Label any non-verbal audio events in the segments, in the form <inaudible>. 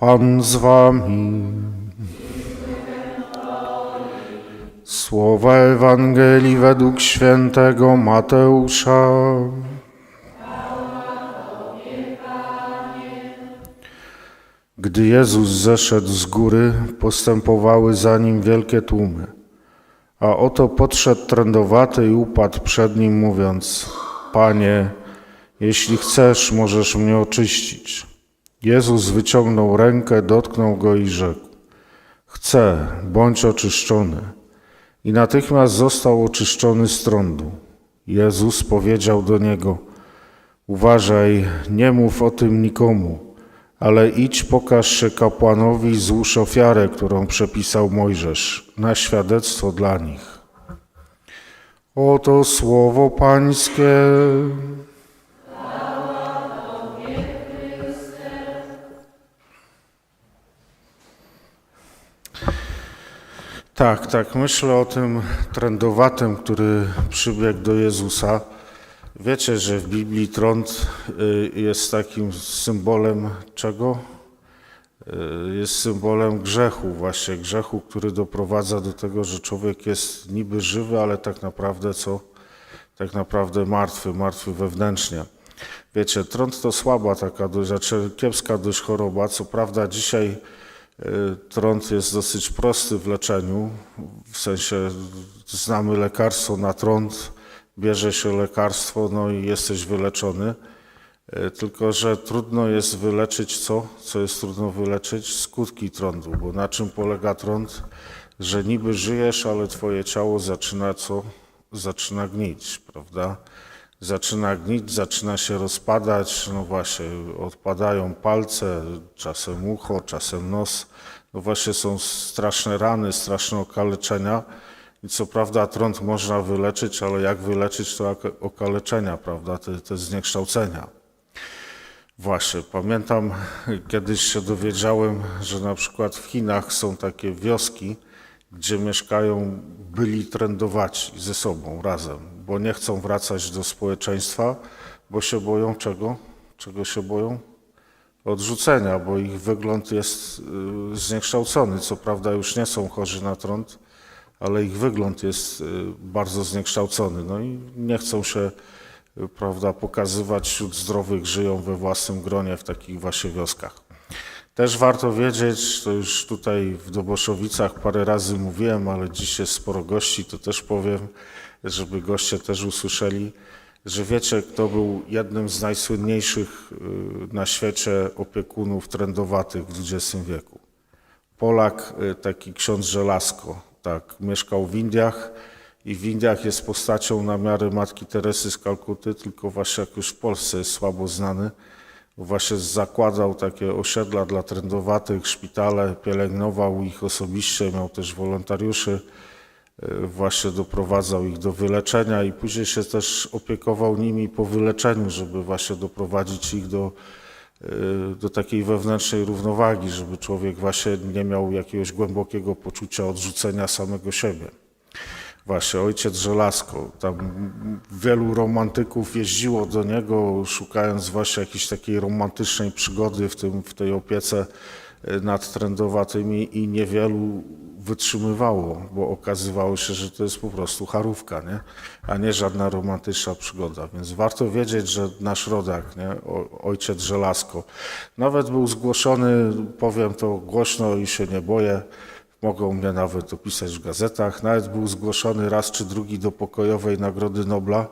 Pan z wami. Słowa Ewangelii według świętego Mateusza. Gdy Jezus zeszedł z góry, postępowały za nim wielkie tłumy. A oto podszedł trędowaty i upadł przed nim, mówiąc: Panie, jeśli chcesz, możesz mnie oczyścić. Jezus wyciągnął rękę, dotknął go i rzekł: Chcę, bądź oczyszczony. I natychmiast został oczyszczony z trądu. Jezus powiedział do niego: Uważaj, nie mów o tym nikomu, ale idź, pokaż się kapłanowi złóż ofiarę, którą przepisał Mojżesz, na świadectwo dla nich. Oto słowo Pańskie. Tak, tak, myślę o tym trędowatym, który przybiegł do Jezusa. Wiecie, że w Biblii trąd y, jest takim symbolem czego? Y, Jest symbolem grzechu, właśnie grzechu, który doprowadza do tego, że człowiek jest niby żywy, ale tak naprawdę co? Tak naprawdę martwy, martwy wewnętrznie. Wiecie, trąd to słaba taka, dość, znaczy kiepska dość choroba. Co prawda dzisiaj trąd jest dosyć prosty w leczeniu, w sensie znamy lekarstwo na trąd, bierze się lekarstwo, no i jesteś wyleczony. E, Tylko, że trudno jest wyleczyć co? Co jest trudno wyleczyć? Skutki trądu, bo na czym polega trąd? Że niby żyjesz, ale twoje ciało zaczyna co? Zaczyna gnić, prawda? Zaczyna gnić, zaczyna się rozpadać, no właśnie, odpadają palce, czasem ucho, czasem nos. No właśnie są straszne rany, straszne okaleczenia. I co prawda trąd można wyleczyć, ale jak wyleczyć to oka- okaleczenia, prawda, te, te zniekształcenia. Właśnie, pamiętam kiedyś się dowiedziałem, że na przykład w Chinach są takie wioski, gdzie mieszkają byli trędowaci ze sobą razem, bo nie chcą wracać do społeczeństwa, bo się boją czego? Czego się boją? Odrzucenia, bo ich wygląd jest y, zniekształcony. Co prawda już nie są chorzy na trąd, ale ich wygląd jest y, bardzo zniekształcony. No i nie chcą się y, prawda, pokazywać wśród zdrowych, żyją we własnym gronie w takich właśnie wioskach. Też warto wiedzieć, to już tutaj w Doboszowicach parę razy mówiłem, ale dziś jest sporo gości, to też powiem, żeby goście też usłyszeli, że wiecie, kto był jednym z najsłynniejszych y, na świecie opiekunów trędowatych w XX wieku. Polak, y, taki ksiądz Żelazko, tak, mieszkał w Indiach i w Indiach jest postacią na miarę Matki Teresy z Kalkuty, tylko właśnie jak już w Polsce jest słabo znany, właśnie zakładał takie osiedla dla trędowatych, szpitale, pielęgnował ich osobiście, miał też wolontariuszy, właśnie doprowadzał ich do wyleczenia i później się też opiekował nimi po wyleczeniu, żeby właśnie doprowadzić ich do y, do takiej wewnętrznej równowagi, żeby człowiek właśnie nie miał jakiegoś głębokiego poczucia odrzucenia samego siebie. Właśnie, ojciec Żelazko, tam wielu romantyków jeździło do niego, szukając właśnie jakiejś takiej romantycznej przygody w, tym, w tej opiece y, nad trędowatymi i niewielu wytrzymywało, bo okazywało się, że to jest po prostu charówka, nie? a nie żadna romantyczna przygoda. Więc warto wiedzieć, że nasz rodak, nie? O, ojciec Żelazko, nawet był zgłoszony, powiem to głośno i się nie boję, mogą mnie nawet opisać w gazetach, nawet był zgłoszony raz czy drugi do pokojowej Nagrody Nobla.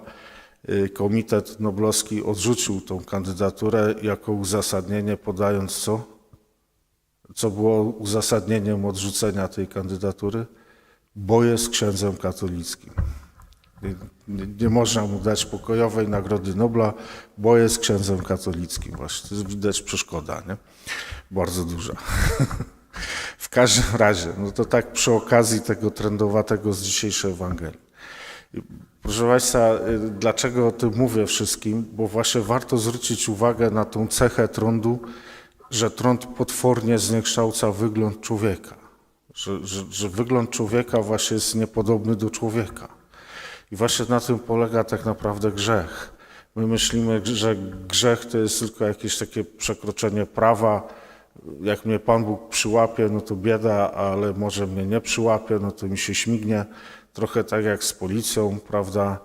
Y, Komitet Noblowski odrzucił tą kandydaturę jako uzasadnienie, podając co? Co było uzasadnieniem odrzucenia tej kandydatury? Bo jest księdzem katolickim. Nie, nie, można mu dać pokojowej Nagrody Nobla, bo jest księdzem katolickim. Właśnie to jest widać przeszkoda, nie? Bardzo duża. <laughs> w każdym razie, no to tak przy okazji tego trendowatego z dzisiejszej Ewangelii. Proszę Państwa, y, dlaczego o tym mówię wszystkim? Bo właśnie warto zwrócić uwagę na tą cechę trądu, że trąd potwornie zniekształca wygląd człowieka. Że, że, że wygląd człowieka właśnie jest niepodobny do człowieka. I właśnie na tym polega tak naprawdę grzech. My myślimy, że grzech to jest tylko jakieś takie przekroczenie prawa, jak mnie Pan Bóg przyłapie, no to bieda, ale może mnie nie przyłapie, no to mi się śmignie. Trochę tak jak z policją, prawda,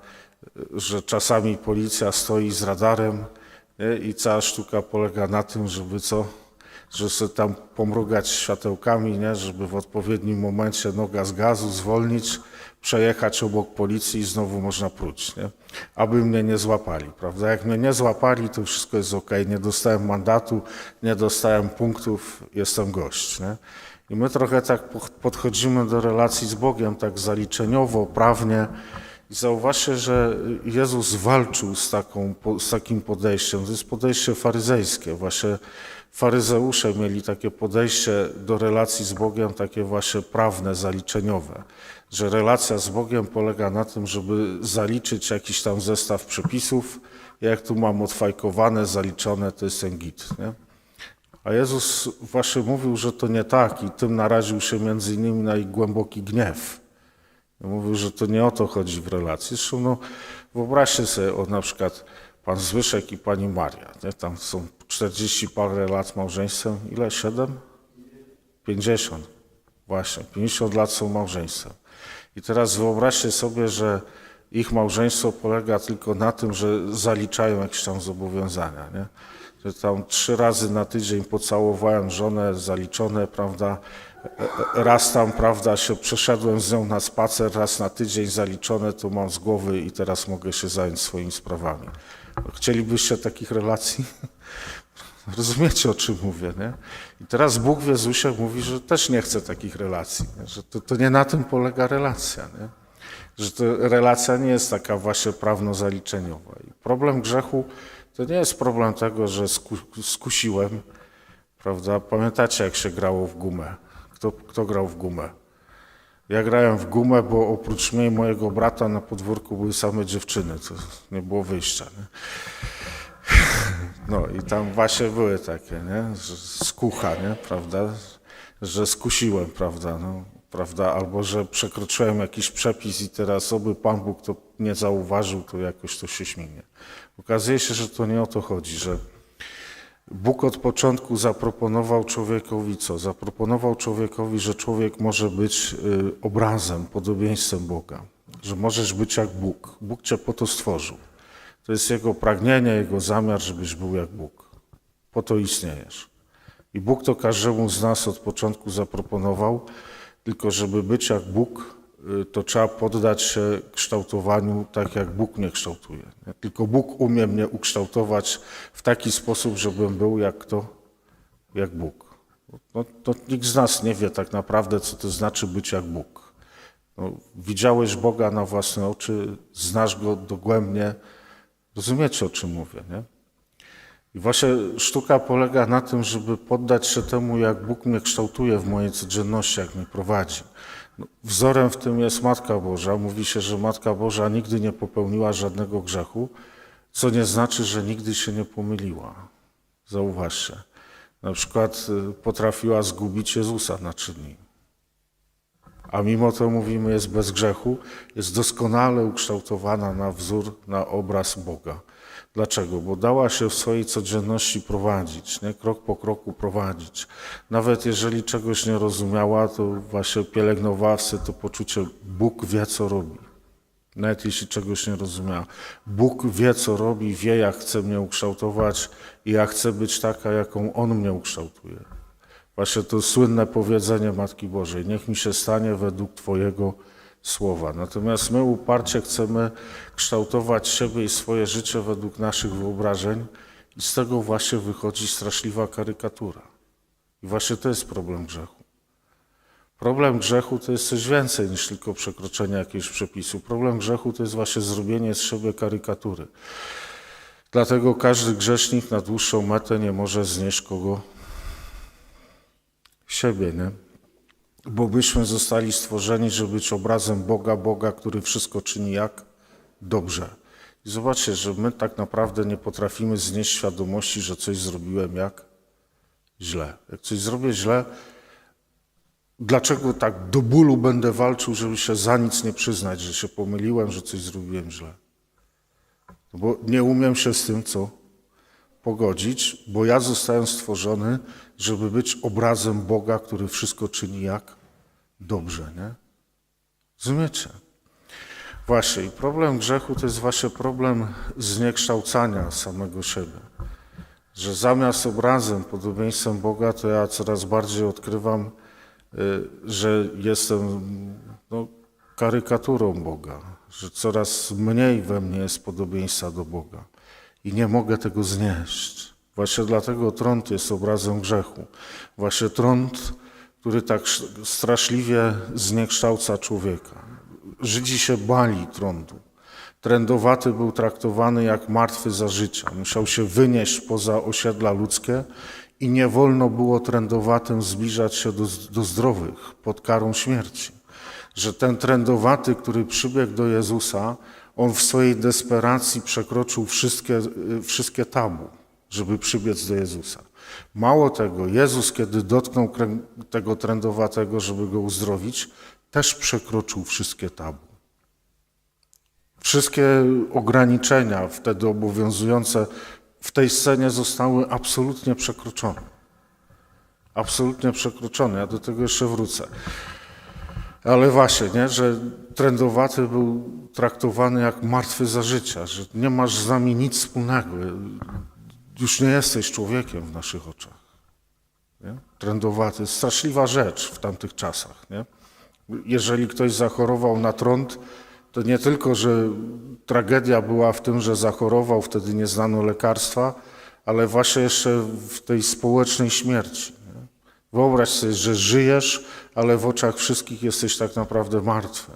że czasami policja stoi z radarem? I cała sztuka polega na tym, żeby co, że sobie tam pomrugać światełkami, nie? żeby w odpowiednim momencie noga z gazu zwolnić, przejechać obok policji i znowu można pruć, nie? aby mnie nie złapali, prawda? Jak mnie nie złapali, to wszystko jest ok, nie dostałem mandatu, nie dostałem punktów, jestem gość. Nie? I my trochę tak po- podchodzimy do relacji z Bogiem, tak zaliczeniowo, prawnie. Zauważcie, że Jezus walczył z, taką, z takim podejściem. To jest podejście faryzejskie. Właśnie faryzeusze mieli takie podejście do relacji z Bogiem, takie właśnie prawne, zaliczeniowe. Że relacja z Bogiem polega na tym, żeby zaliczyć jakiś tam zestaw przepisów. Jak tu mam odfajkowane, zaliczone, to jest ten git. Nie? A Jezus właśnie mówił, że to nie tak i tym naraził się między innymi na ich głęboki gniew. Mówił, że to nie o to chodzi w relacji. Zresztą no, wyobraźcie sobie, o, na przykład pan Zbyszek i pani Maria. Nie? Tam są 40 parę lat małżeństwem. Ile? 7? 50. Właśnie, 50 lat są małżeństwem. I teraz wyobraźcie sobie, że ich małżeństwo polega tylko na tym, że zaliczają jakieś tam zobowiązania. Nie? Że tam trzy razy na tydzień pocałowałem żonę, zaliczone, prawda? Raz tam, prawda, się przeszedłem z nią na spacer, raz na tydzień zaliczone, to mam z głowy i teraz mogę się zająć swoimi sprawami. Chcielibyście takich relacji? <laughs> Rozumiecie, o czym mówię, nie? I teraz Bóg w Jezusie mówi, że też nie chce takich relacji, nie? że to, to nie na tym polega relacja, nie? że to relacja nie jest taka właśnie prawno-zaliczeniowa. I problem grzechu to nie jest problem tego, że sku, skusiłem, prawda? Pamiętacie, jak się grało w gumę? Kto, kto grał w gumę? Ja grałem w gumę, bo oprócz mnie i mojego brata na podwórku były same dziewczyny, to nie było wyjścia. Nie? No i tam właśnie były takie, nie? Skucha, nie? Prawda? Że skusiłem, prawda? No, prawda? Albo że przekroczyłem jakiś przepis i teraz oby Pan Bóg to nie zauważył, to jakoś to się śmignie. Okazuje się, że to nie o to chodzi, że Bóg od początku zaproponował człowiekowi co? Zaproponował człowiekowi, że człowiek może być y, obrazem, podobieństwem Boga. Że możesz być jak Bóg. Bóg cię po to stworzył. To jest Jego pragnienie, Jego zamiar, żebyś był jak Bóg. Po to istniejesz. I Bóg to każdemu z nas od początku zaproponował, tylko żeby być jak Bóg, to trzeba poddać się kształtowaniu tak, jak Bóg mnie kształtuje. Tylko Bóg umie mnie ukształtować w taki sposób, żebym był jak kto? Jak Bóg. No, to nikt z nas nie wie tak naprawdę, co to znaczy być jak Bóg. No, widziałeś Boga na własne oczy, znasz Go dogłębnie, rozumiecie o czym mówię, nie? I właśnie sztuka polega na tym, żeby poddać się temu, jak Bóg mnie kształtuje w mojej codzienności, jak mnie prowadzi. No, wzorem w tym jest Matka Boża. Mówi się, że Matka Boża nigdy nie popełniła żadnego grzechu, co nie znaczy, że nigdy się nie pomyliła. Zauważcie. Na przykład y, potrafiła zgubić Jezusa na trzy dni. A mimo to mówimy, jest bez grzechu, jest doskonale ukształtowana na wzór, na obraz Boga. Dlaczego? Bo dała się w swojej codzienności prowadzić, nie? krok po kroku prowadzić. Nawet jeżeli czegoś nie rozumiała, to właśnie pielęgnowała sobie to poczucie, Bóg wie, co robi. Nawet jeśli czegoś nie rozumiała. Bóg wie, co robi, wie, jak chce mnie ukształtować i ja chcę być taka, jaką On mnie ukształtuje. Właśnie to słynne powiedzenie Matki Bożej, niech mi się stanie według Twojego słowa. Natomiast my uparcie chcemy kształtować siebie i swoje życie według naszych wyobrażeń i z tego właśnie wychodzi straszliwa karykatura. I właśnie to jest problem grzechu. Problem grzechu to jest coś więcej niż tylko przekroczenie jakiegoś przepisu. Problem grzechu to jest właśnie zrobienie z siebie karykatury. Dlatego każdy grzesznik na dłuższą metę nie może znieść kogo? Siebie, nie? Bo byśmy zostali stworzeni, żeby być obrazem Boga, Boga, który wszystko czyni jak? Dobrze. I zobaczcie, że my tak naprawdę nie potrafimy znieść świadomości, że coś zrobiłem jak? Źle. Jak coś zrobię źle, dlaczego tak do bólu będę walczył, żeby się za nic nie przyznać, że się pomyliłem, że coś zrobiłem źle? No bo nie umiem się z tym co? Pogodzić, bo ja zostałem stworzony, żeby być obrazem Boga, który wszystko czyni jak dobrze, nie? Rozumiecie? Właśnie, problem grzechu to jest właśnie problem zniekształcania samego siebie. Że zamiast obrazem, podobieństwem Boga, to ja coraz bardziej odkrywam, y, że jestem no, karykaturą Boga, że coraz mniej we mnie jest podobieństwa do Boga i nie mogę tego znieść. Właśnie dlatego trąd jest obrazem grzechu. Właśnie trąd, który tak sz- straszliwie zniekształca człowieka. Żydzi się bali trądu. Trędowaty był traktowany jak martwy za życia. Musiał się wynieść poza osiedla ludzkie i nie wolno było trędowatym zbliżać się do, do zdrowych pod karą śmierci. Że ten trędowaty, który przybiegł do Jezusa, on w swojej desperacji przekroczył wszystkie, y, wszystkie tabu, żeby przybiec do Jezusa. Mało tego, Jezus, kiedy dotknął tego trędowatego, żeby go uzdrowić, też przekroczył wszystkie tabu. Wszystkie ograniczenia wtedy obowiązujące w tej scenie zostały absolutnie przekroczone. Absolutnie przekroczone. Ja do tego jeszcze wrócę. Ale właśnie, nie, że trędowaty był traktowany jak martwy za życia, że nie masz z nami nic wspólnego. Już nie jesteś człowiekiem w naszych oczach. Nie? Trędowaty, straszliwa rzecz w tamtych czasach. Nie? Jeżeli ktoś zachorował na trąd, to nie tylko, że tragedia była w tym, że zachorował, wtedy nie znano lekarstwa, ale właśnie jeszcze w tej społecznej śmierci. Wyobraź sobie, że żyjesz, ale w oczach wszystkich jesteś tak naprawdę martwy.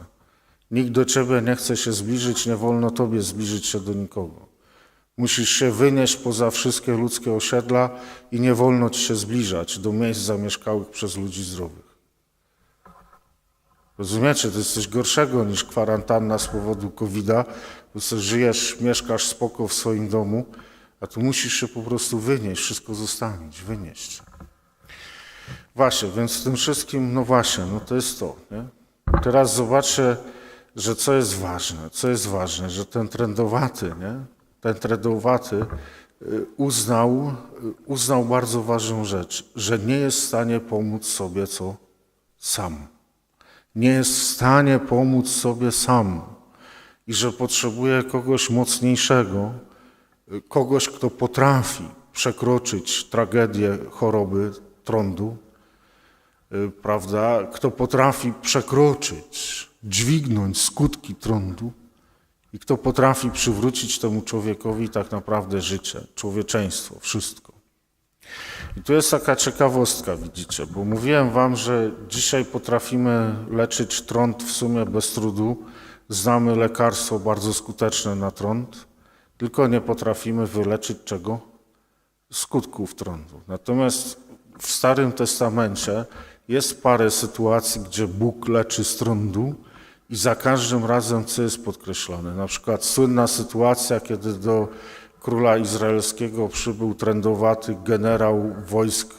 Nikt do ciebie nie chce się zbliżyć, nie wolno tobie zbliżyć się do nikogo. Musisz się wynieść poza wszystkie ludzkie osiedla i nie wolno ci się zbliżać do miejsc zamieszkałych przez ludzi zdrowych. Rozumiecie, to jest coś gorszego niż kwarantanna z powodu COVID-a. żyjesz, mieszkasz spoko w swoim domu, a tu musisz się po prostu wynieść, wszystko zostawić, wynieść. Właśnie, więc w tym wszystkim, no właśnie, no to jest to. Nie? Teraz zobaczcie, że co jest ważne, co jest ważne, że ten trendowaty, nie? ten trendowaty y, uznał, y, uznał bardzo ważną rzecz, że nie jest w stanie pomóc sobie co sam. Nie jest w stanie pomóc sobie sam i że potrzebuje kogoś mocniejszego, y, kogoś, kto potrafi przekroczyć tragedię choroby trądu, y, prawda, kto potrafi przekroczyć, dźwignąć skutki trądu i kto potrafi przywrócić temu człowiekowi tak naprawdę życie, człowieczeństwo, wszystko. I tu jest taka ciekawostka, widzicie, bo mówiłem wam, że dzisiaj potrafimy leczyć trąd w sumie bez trudu. Znamy lekarstwo bardzo skuteczne na trąd, tylko nie potrafimy wyleczyć czego? Skutków trądu. Natomiast w Starym Testamencie jest parę sytuacji, gdzie Bóg leczy z trądu i za każdym razem co jest podkreślone. Na przykład słynna sytuacja, kiedy do króla izraelskiego przybył trędowaty generał wojsk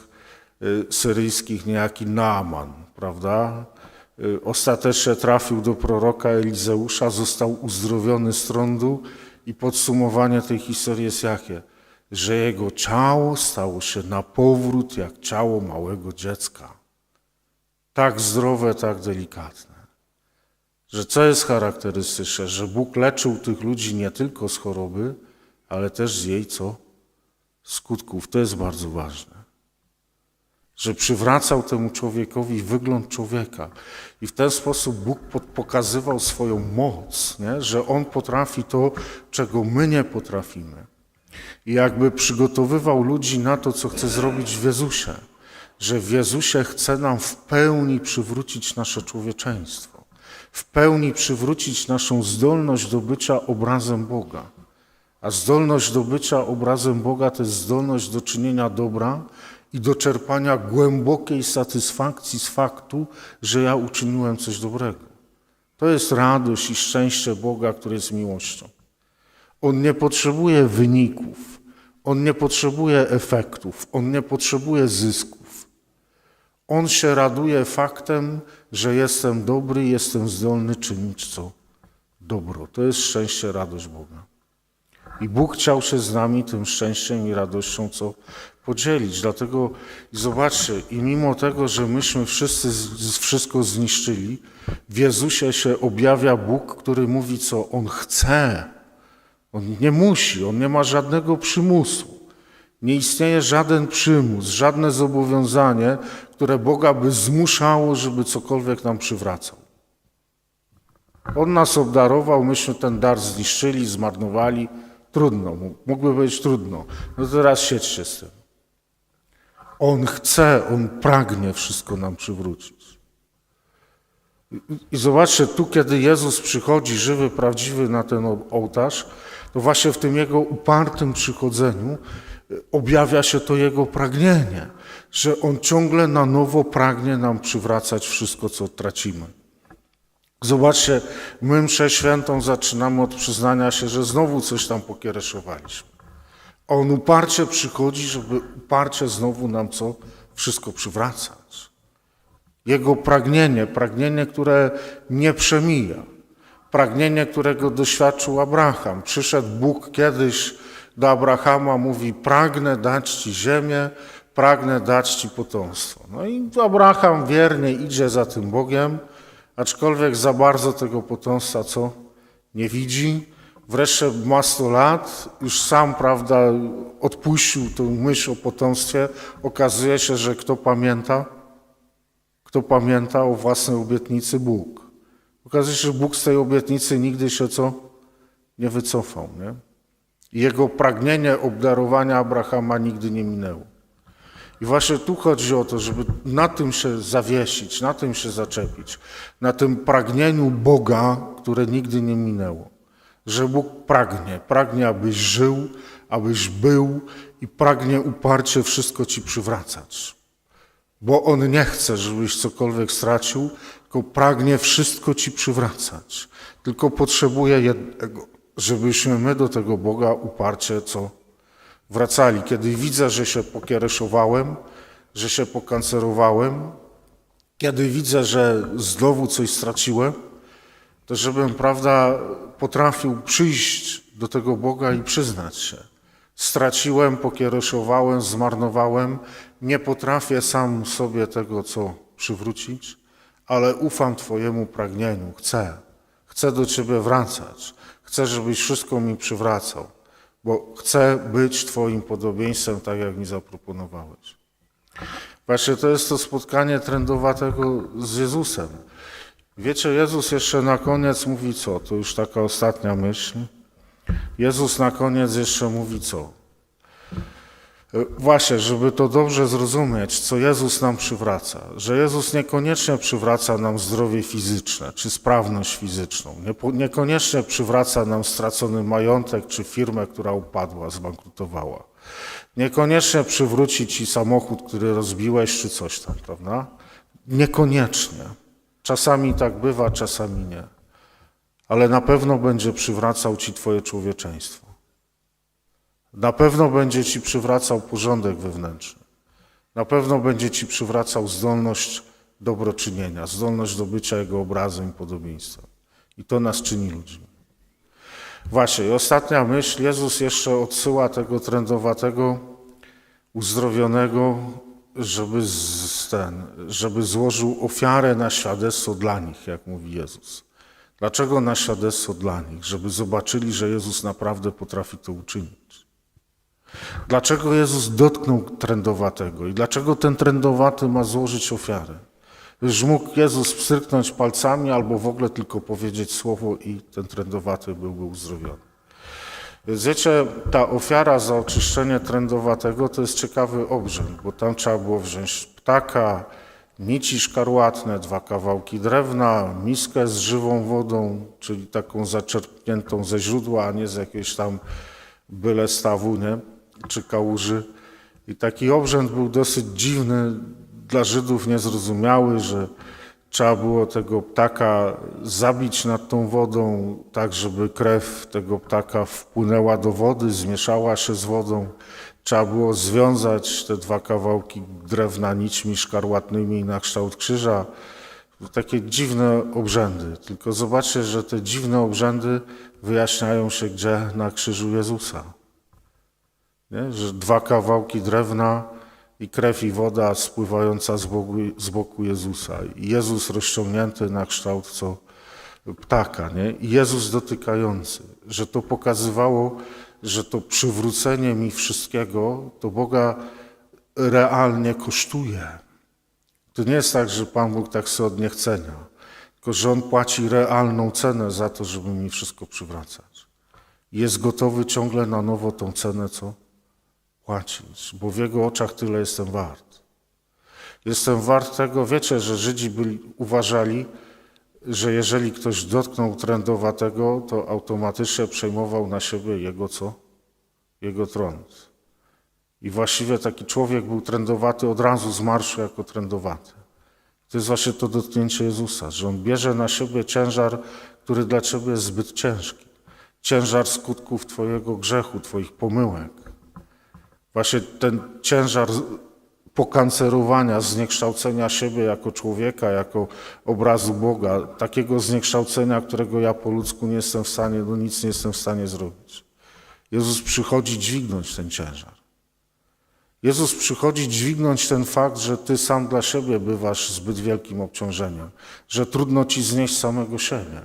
y, syryjskich, niejaki Naaman, prawda? Y, Ostatecznie trafił do proroka Elizeusza, został uzdrowiony z trądu i podsumowanie tej historii jest jakie? Że jego ciało stało się na powrót jak ciało małego dziecka. Tak zdrowe, tak delikatne. Że co jest charakterystyczne? Że Bóg leczył tych ludzi nie tylko z choroby, ale też z jej co? Skutków. To jest bardzo ważne. Że przywracał temu człowiekowi wygląd człowieka. I w ten sposób Bóg pokazywał swoją moc, nie? że On potrafi to, czego my nie potrafimy. I jakby przygotowywał ludzi na to, co chce zrobić w Jezusie. Że w Jezusie chce nam w pełni przywrócić nasze człowieczeństwo. W pełni przywrócić naszą zdolność do bycia obrazem Boga. A zdolność do bycia obrazem Boga to jest zdolność do czynienia dobra i do czerpania głębokiej satysfakcji z faktu, że ja uczyniłem coś dobrego. To jest radość i szczęście Boga, który jest miłością. On nie potrzebuje wyników, on nie potrzebuje efektów, on nie potrzebuje zysków. On się raduje faktem, że jestem dobry, jestem zdolny czynić co dobro. To jest szczęście, radość Boga. I Bóg chciał się z nami tym szczęściem i radością co podzielić. Dlatego zobaczcie, i mimo tego, że myśmy wszyscy wszystko zniszczyli, w Jezusie się objawia Bóg, który mówi, co On chce. On nie musi, On nie ma żadnego przymusu. Nie istnieje żaden przymus, żadne zobowiązanie, które Boga by zmuszało, żeby cokolwiek nam przywracał. On nas obdarował, myśmy ten dar zniszczyli, zmarnowali. Trudno, mógłby być trudno. No teraz siedźcie z tym. On chce, on pragnie wszystko nam przywrócić. I zobaczcie, tu kiedy Jezus przychodzi, żywy, prawdziwy na ten ołtarz, to właśnie w tym Jego upartym przychodzeniu objawia się to Jego pragnienie, że On ciągle na nowo pragnie nam przywracać wszystko, co tracimy. Zobaczcie, my mszę świętą zaczynamy od przyznania się, że znowu coś tam pokiereszowaliśmy. A On uparcie przychodzi, żeby uparcie znowu nam co? Wszystko przywracać. Jego pragnienie, pragnienie, które nie przemija. Pragnienie, którego doświadczył Abraham. Przyszedł Bóg kiedyś do Abrahama, mówi: Pragnę dać ci ziemię, pragnę dać ci potomstwo. No i Abraham wiernie idzie za tym Bogiem, aczkolwiek za bardzo tego potomstwa co? Nie widzi. Wreszcie ma 100 lat, już sam, prawda, odpuścił tę myśl o potomstwie. Okazuje się, że kto pamięta? Kto pamięta o własnej obietnicy? Bóg. Okazuje się, że Bóg z tej obietnicy nigdy się co? Nie wycofał. Nie? Jego pragnienie obdarowania Abrahama nigdy nie minęło. I właśnie tu chodzi o to, żeby na tym się zawiesić, na tym się zaczepić, na tym pragnieniu Boga, które nigdy nie minęło. Że Bóg pragnie, pragnie, abyś żył, abyś był i pragnie uparcie wszystko ci przywracać. Bo On nie chce, żebyś cokolwiek stracił, tylko pragnie wszystko ci przywracać. Tylko potrzebuje jednego, żebyśmy my do tego Boga uparcie co wracali. Kiedy widzę, że się pokiereszowałem, że się pokancerowałem, kiedy widzę, że znowu coś straciłem, to żebym, prawda, potrafił przyjść do tego Boga i przyznać się. Straciłem, pokiereszowałem, zmarnowałem, nie potrafię sam sobie tego, co przywrócić, ale ufam Twojemu pragnieniu, chcę. Chcę do Ciebie wracać. Chcę, żebyś wszystko mi przywracał, bo chcę być Twoim podobieństwem, tak jak mi zaproponowałeś. Właśnie to jest to spotkanie trendowatego z Jezusem. Wiecie, Jezus jeszcze na koniec mówi co? To już taka ostatnia myśl. Jezus na koniec jeszcze mówi co? Właśnie, żeby to dobrze zrozumieć, co Jezus nam przywraca, że Jezus niekoniecznie przywraca nam zdrowie fizyczne czy sprawność fizyczną, niekoniecznie przywraca nam stracony majątek czy firmę, która upadła, zbankrutowała. Niekoniecznie przywróci ci samochód, który rozbiłeś, czy coś tam, prawda? Niekoniecznie. Czasami tak bywa, czasami nie. Ale na pewno będzie przywracał ci Twoje człowieczeństwo. Na pewno będzie ci przywracał porządek wewnętrzny. Na pewno będzie ci przywracał zdolność dobroczynienia, zdolność do bycia Jego obrazem i podobieństwem. I to nas czyni ludźmi. Właśnie, i ostatnia myśl. Jezus jeszcze odsyła tego trendowatego, uzdrowionego, żeby, z, ten, żeby złożył ofiarę na świadectwo dla nich, jak mówi Jezus. Dlaczego na świadectwo dla nich? Żeby zobaczyli, że Jezus naprawdę potrafi to uczynić. Dlaczego Jezus dotknął trędowatego i dlaczego ten trędowaty ma złożyć ofiarę? Już mógł Jezus pstryknąć palcami albo w ogóle tylko powiedzieć słowo i ten trędowaty byłby uzdrowiony. Więc wiecie, ta ofiara za oczyszczenie trędowatego to jest ciekawy obrzęd, bo tam trzeba było wziąć ptaka, nici szkarłatne, dwa kawałki drewna, miskę z żywą wodą, czyli taką zaczerpniętą ze źródła, a nie z jakiejś tam byle stawu, nie? Czy kałuży. I taki obrzęd był dosyć dziwny, dla Żydów niezrozumiały, że trzeba było tego ptaka zabić nad tą wodą, tak żeby krew tego ptaka wpłynęła do wody, zmieszała się z wodą. Trzeba było związać te dwa kawałki drewna nićmi szkarłatnymi na kształt krzyża, takie dziwne obrzędy. Tylko zobaczcie, że te dziwne obrzędy wyjaśniają się gdzie? Na krzyżu Jezusa. Nie? Że dwa kawałki drewna i krew i woda spływająca z boku, z boku Jezusa. I Jezus rozciągnięty na kształt co ptaka. Nie? I Jezus dotykający. Że to pokazywało, że to przywrócenie mi wszystkiego, to Boga realnie kosztuje. To nie jest tak, że Pan Bóg tak sobie od niechcenia, tylko że On płaci realną cenę za to, żeby mi wszystko przywracać. Jest gotowy ciągle na nowo tą cenę, co płacić, bo w Jego oczach tyle jestem wart. Jestem wart tego, wiecie, że Żydzi byli, uważali, że jeżeli ktoś dotknął trędowatego, to automatycznie przejmował na siebie jego co? Jego trąd. I właściwie taki człowiek był trędowaty od razu z marszu jako trędowaty. To jest właśnie to dotknięcie Jezusa, że On bierze na siebie ciężar, który dla Ciebie jest zbyt ciężki. Ciężar skutków Twojego grzechu, Twoich pomyłek. Właśnie ten ciężar pokancerowania, zniekształcenia siebie jako człowieka, jako obrazu Boga, takiego zniekształcenia, którego ja po ludzku nie jestem w stanie, no nic nie jestem w stanie zrobić. Jezus przychodzi dźwignąć ten ciężar. Jezus przychodzi dźwignąć ten fakt, że ty sam dla siebie bywasz zbyt wielkim obciążeniem, że trudno ci znieść samego siebie.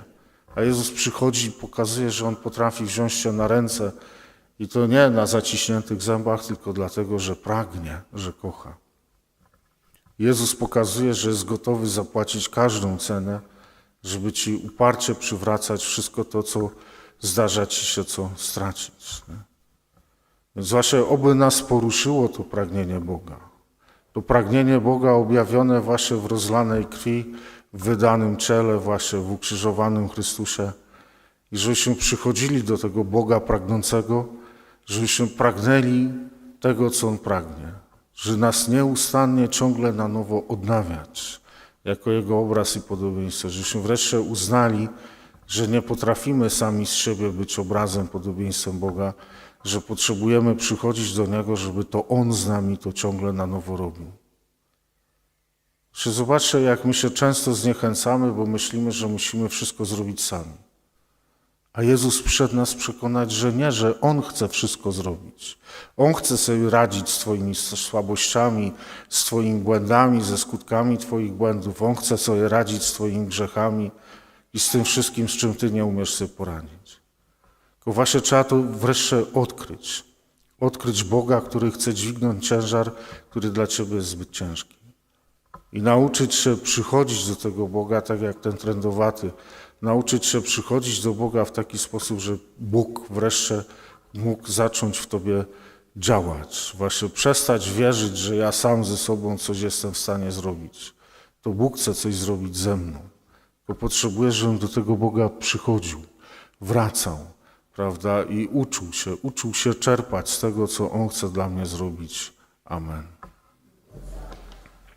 A Jezus przychodzi i pokazuje, że On potrafi wziąć się na ręce i to nie na zaciśniętych zębach, tylko dlatego, że pragnie, że kocha. Jezus pokazuje, że jest gotowy zapłacić każdą cenę, żeby ci uparcie przywracać wszystko to, co zdarza ci się co stracić. Nie? Więc właśnie oby nas poruszyło to pragnienie Boga. To pragnienie Boga objawione właśnie w rozlanej krwi, w wydanym ciele, właśnie w ukrzyżowanym Chrystusie. I żebyśmy przychodzili do tego Boga pragnącego, żebyśmy pragnęli tego, co On pragnie. Że nas nieustannie ciągle na nowo odnawiać jako Jego obraz i podobieństwo. Żebyśmy wreszcie uznali, że nie potrafimy sami z siebie być obrazem, podobieństwem Boga, że potrzebujemy przychodzić do Niego, żeby to On z nami to ciągle na nowo robił. Czy zobaczcie, jak my się często zniechęcamy, bo myślimy, że musimy wszystko zrobić sami. A Jezus przyszedł nas przekonać, że nie, że On chce wszystko zrobić. On chce sobie radzić z Twoimi słabościami, z Twoimi błędami, ze skutkami Twoich błędów. On chce sobie radzić z Twoimi grzechami i z tym wszystkim, z czym Ty nie umiesz sobie poradzić. Tylko właśnie trzeba to wreszcie odkryć. Odkryć Boga, który chce dźwignąć ciężar, który dla Ciebie jest zbyt ciężki. I nauczyć się przychodzić do tego Boga, tak jak ten trędowaty. Nauczyć się przychodzić do Boga w taki sposób, że Bóg wreszcie mógł zacząć w Tobie działać. Właśnie przestać wierzyć, że ja sam ze sobą coś jestem w stanie zrobić. To Bóg chce coś zrobić ze mną. Bo potrzebuję, żebym do tego Boga przychodził, wracał, prawda? I uczył się, uczył się czerpać z tego, co On chce dla mnie zrobić. Amen.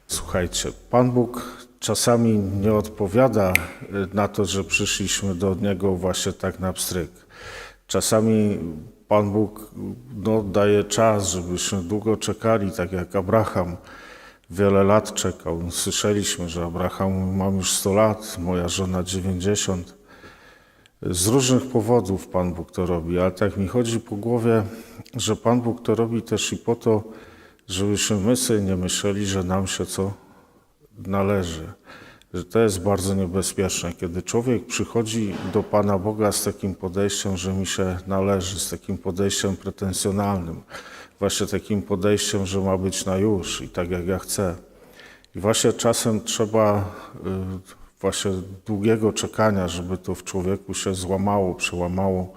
Słuchajcie, Pan Bóg czasami nie odpowiada na to, że przyszliśmy do Niego właśnie tak na pstryk. Czasami Pan Bóg no, daje czas, żebyśmy długo czekali, tak jak Abraham wiele lat czekał. Słyszeliśmy, że Abraham mam już 100 lat, moja żona 90. Z różnych powodów Pan Bóg to robi, ale tak mi chodzi po głowie, że Pan Bóg to robi też i po to, żebyśmy my sobie nie myśleli, że nam się co należy. Że to jest bardzo niebezpieczne, kiedy człowiek przychodzi do Pana Boga z takim podejściem, że mi się należy, z takim podejściem pretensjonalnym, właśnie takim podejściem, że ma być na już i tak jak ja chcę. I właśnie czasem trzeba y, właśnie długiego czekania, żeby to w człowieku się złamało, przełamało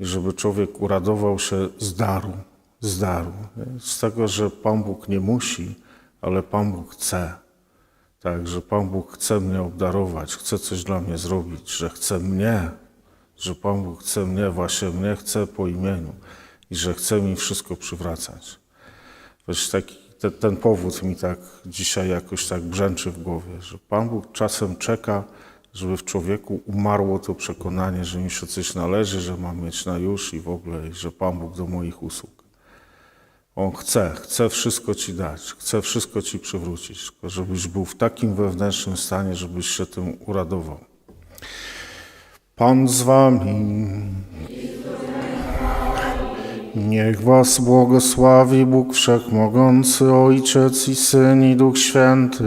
i żeby człowiek uradował się z daru, z daru, z tego, że Pan Bóg nie musi, ale Pan Bóg chce. Tak, że Pan Bóg chce mnie obdarować, chce coś dla mnie zrobić, że chce mnie, że Pan Bóg chce mnie, właśnie mnie chce po imieniu i że chce mi wszystko przywracać. Właśnie taki, te, ten powód mi tak dzisiaj jakoś tak brzęczy w głowie, że Pan Bóg czasem czeka, żeby w człowieku umarło to przekonanie, że mi się coś należy, że mam mieć na już i w ogóle, że Pan Bóg do moich usług. On chce, chce wszystko ci dać, chce wszystko ci przywrócić, żebyś był w takim wewnętrznym stanie, żebyś się tym uradował. Pan z wami. Niech was błogosławi Bóg Wszechmogący, Ojciec i Syn i Duch Święty.